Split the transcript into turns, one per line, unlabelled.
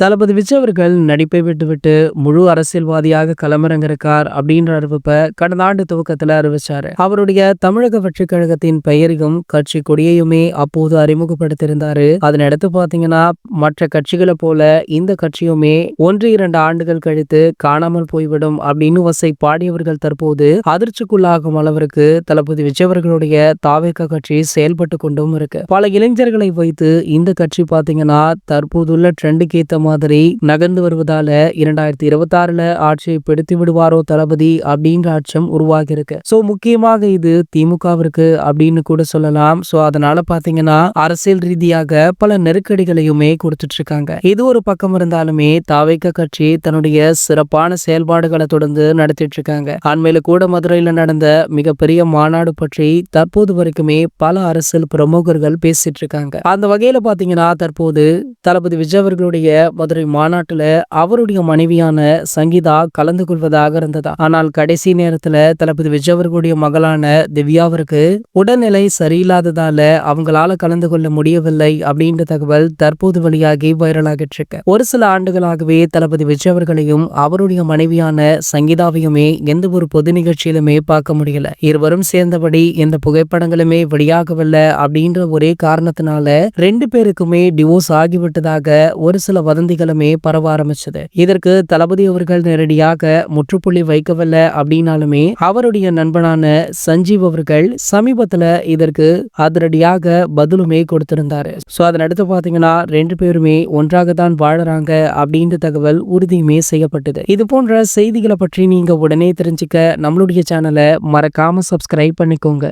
தளபதி விஜய் அவர்கள் நடிப்பை விட்டுவிட்டு முழு அரசியல்வாதியாக களமிறங்கிருக்கார் அப்படின்ற அறிவிப்பை கடந்த ஆண்டு துவக்கத்துல அறிவிச்சாரு. அவருடைய தமிழக வெற்றிக் கழகத்தின் பெயரையும் கட்சி கொடியையுமே அப்போது அறிமுகப்படுத்தியிருந்தாரு. அதனடுத்து பாத்தீங்கன்னா மற்ற கட்சிகளை போல இந்த கட்சியுமே ஒன்று இரண்டு ஆண்டுகள் கழித்து காணாமல் போய்விடும் அப்படின்னு வசை பாடியவர்கள் தற்போது அதிர்ச்சிக்குள்ளாகும் அளவிற்கு தளபதி விஜய் அவர்களுடைய தாவேக கட்சி செயல்பட்டு கொண்டும் இருக்கு. பல இளைஞர்களை வைத்து இந்த கட்சி பாத்தீங்கன்னா தற்போதுள்ள ட்ரெண்டுக்கு ஏத்த மாதிரி நகர்ந்து வருவதால இரண்டாயிரத்தி இருபத்தி ஆறுல ஆட்சியை பிடித்து விடுவாரோ தளபதி அப்படின்ற அச்சம் உருவாகி இருக்கு சோ முக்கியமாக இது திமுகவிற்கு அப்படின்னு கூட சொல்லலாம். சோ அதனால பாத்தீங்கன்னா அரசியல் ரீதியாக பல நெருக்கடிகளையுமே கொடுத்துட்டு இருக்காங்க இது ஒரு பக்கம் இருந்தாலுமே தாவைக்க கட்சி தன்னுடைய சிறப்பான செயல்பாடுகளை தொடர்ந்து நடத்திட்டு இருக்காங்க அண்மையில கூட மதுரையில நடந்த மிகப்பெரிய மாநாடு பற்றி தற்போது வரைக்குமே பல அரசியல் பிரமுகர்கள் பேசிட்டு இருக்காங்க அந்த வகையில பாத்தீங்கன்னா தற்போது தளபதி விஜய் அவர்களுடைய மதுரை மாநாட்டில் அவருடைய மனைவியான சங்கீதா கலந்து கொள்வதாக இருந்ததா? ஆனால் கடைசி நேரத்தில் தளபதி விஜய் அவர்களுடைய மகளான திவ்யாவிற்கு உடல்நிலை சரியில்லாததால அவங்களால கலந்து கொள்ள முடியவில்லை அப்படின்ற தகவல் தற்போது வழியாகி வைரலாகிட்டு இருக்கு. ஒரு சில ஆண்டுகளாகவே தளபதி விஜய் அவர்களையும் அவருடைய மனைவியான சங்கீதாவையுமே எந்த ஒரு பொது நிகழ்ச்சியிலுமே பார்க்க முடியல. இருவரும் சேர்ந்தபடி எந்த புகைப்படங்களுமே வெளியாகவில்லை அப்படின்ற ஒரே காரணத்தினால ரெண்டு பேருக்குமே டிவோர்ஸ் ஆகிவிட்டதாக ஒரு சில வதந்திகளுமே பரவ ஆரம்பிச்சது. இதற்கு தளபதி அவர்கள் நேரடியாக முற்றுப்புள்ளி வைக்கவில்லை அப்படின்னாலுமே அவருடைய நண்பனான சஞ்சீவ் அவர்கள் சமீபத்துல இதற்கு அதிரடியாக பதிலுமே கொடுத்திருந்தாரு. சோ அதன் அடுத்து பாத்தீங்கன்னா ரெண்டு பேருமே ஒன்றாக தான் வாழறாங்க அப்படின்ற தகவல் உறுதியுமே செய்யப்பட்டது. இது போன்ற செய்திகளை பற்றி நீங்க உடனே தெரிஞ்சுக்க நம்மளுடைய சேனலை மறக்காம சப்ஸ்கிரைப் பண்ணிக்கோங்க.